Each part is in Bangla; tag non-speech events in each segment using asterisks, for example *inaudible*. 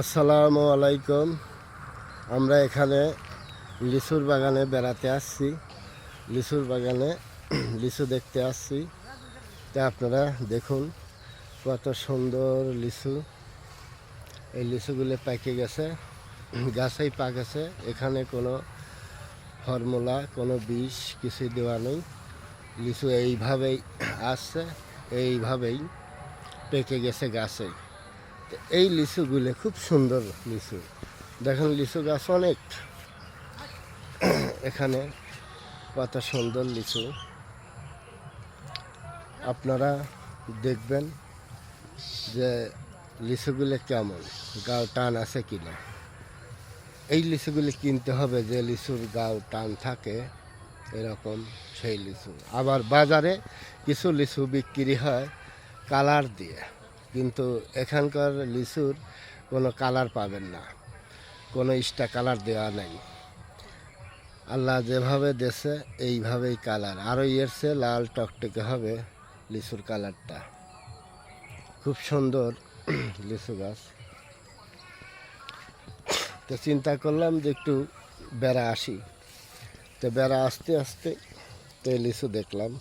আসসালামু আলাইকুম। আমরা এখানে লিচুর বাগানে বেড়াতে আসছি। লিচুর বাগানে *clears throat* লিচু দেখতে আসছি। তা আপনারা দেখুন কত সুন্দর লিচু। এই লিচুগুলো পেকে গেছে, গাছেই পাকেছে এখানে কোনো ফর্মুলা, কোনো বিষ কিছু দেওয়া নেই। লিচু এইভাবেই আসছে, এইভাবেই পেকে গেছে গাছে। এই লিচুগুলো খুব সুন্দর লিচু। দেখেন লিচু গাছ অনেক। এখানে কত সুন্দর লিচু। আপনারা দেখবেন যে লিচুগুলো কেমন গাও টান আছে কি না এই লিচুগুলি কিনতে হবে যে লিচুর গাও টান থাকে, এরকম সেই লিচু। আবার বাজারে কিছু লিচু বিক্রি হয় কালার দিয়ে। কিন্তু এখানকার লিচুর কোনো কালার পাবেন না। কোনো ইস্টা কালার দেওয়া নেই। আল্লাহ যেভাবে দেশে এইভাবেই কালার। আরও এর চেয়ে লাল টকটকে হবে লিচুর কালারটা। খুব সুন্দর লিচু গাছ। তো চিন্তা করলাম যে একটু বেড়া আসি। তো বেড়া আসতে আসতে তো লিচু দেখলাম।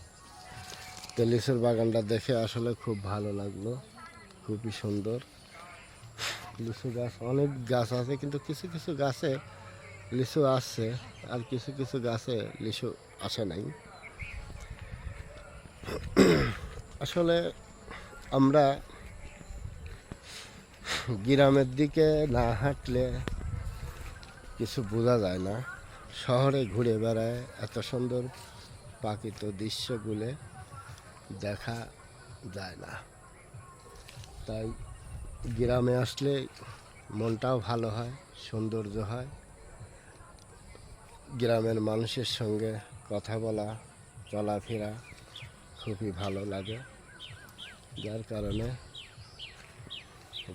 তো লিচুর বাগানটা দেখে আসলে খুব ভালো লাগল। খুবই সুন্দর। লিচু গাছ, অনেক গাছ আছে, কিন্তু কিছু কিছু গাছে লিচু আসছে আর কিছু কিছু গাছে লিচু আসে নাই। আসলে আমরা গ্রামের দিকে না হাঁটলে কিছু বোঝা যায় না। শহরে ঘুরে বেড়ায় এত সুন্দর প্রাকৃত দৃশ্যগুলো দেখা যায় না। তাই গ্রামে আসলে মনটাও ভালো হয়, সৌন্দর্য হয়। গ্রামের মানুষের সঙ্গে কথা বলা, চলাফেরা খুবই ভালো লাগে। যার কারণে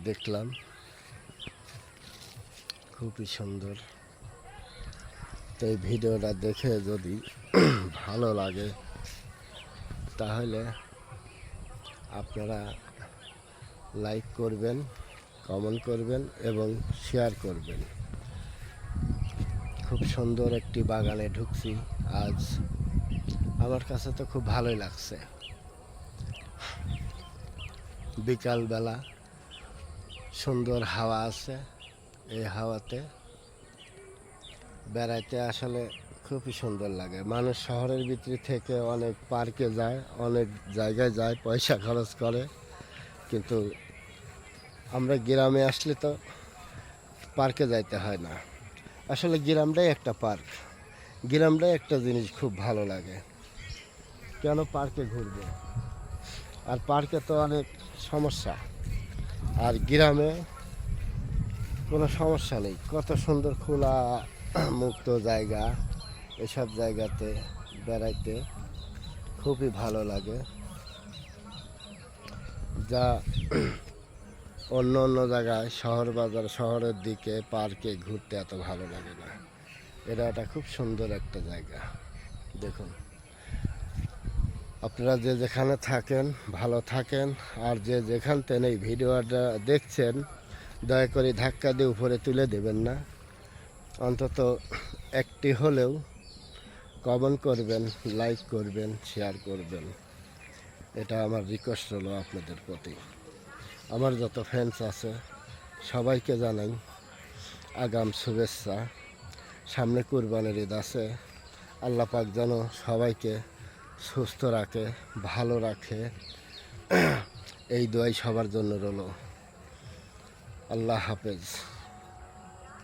দেখলাম খুবই সুন্দর। তো এই ভিডিওটা দেখে যদি ভালো লাগে, তাহলে আপনারা লাইক করবেন কমেন্ট করবেন এবং শেয়ার করবেন। খুব সুন্দর একটি বাগানে ঢুকছি। আজ আমার কাছে তো খুব ভালোই লাগছে। বিকালবেলা সুন্দর হাওয়া আছে। এই হাওয়াতে বেড়াইতে আসলে খুবই সুন্দর লাগে। মানুষ শহরের ভিতরে থেকে অনেক পার্কে যায়, অনেক জায়গায় যায়, পয়সা খরচ করে। কিন্তু আমরা গ্রামে আসলে তো পার্কে যাইতে হয় না। আসলে গ্রামটাই একটা পার্ক। গ্রামটাই একটা জিনিস খুব ভালো লাগে। কেন পার্কে ঘুরবে? আর পার্কে তো অনেক সমস্যা। আর গ্রামে কোনো সমস্যা নেই। কত সুন্দর খোলা, মুক্ত জায়গা, এসব জায়গাতে বেড়াইতে খুবই ভালো লাগে। যা অন্য অন্য জায়গায়, শহর বাজার, শহরের দিকে, পার্কে ঘুরতে এত ভালো লাগে না। এটা একটা খুব সুন্দর একটা জায়গা। দেখুন। আপনারা যে যেখানে থাকেন, ভালো থাকেন, আর যে যেখান থেকে এই ভিডিওটা দেখছেন, দয়া করে ধাক্কা দিয়ে উপরে তুলে দেবেন না। অন্তত একটি হলেও কমেন্ট করবেন লাইক করবেন শেয়ার করবেন। এটা আমার রিকোয়েস্ট হলো আপনাদের প্রতি। আমার যত ফ্যান্স আছে, সবাইকে জানাই আগাম শুভেচ্ছা। সামনে কুরবানের ঈদ আছে। আল্লাহ পাক যেন সবাইকে সুস্থ রাখে, ভালো রাখে। এই দোয়াই সবার জন্য রলো আল্লাহ হাফেজ।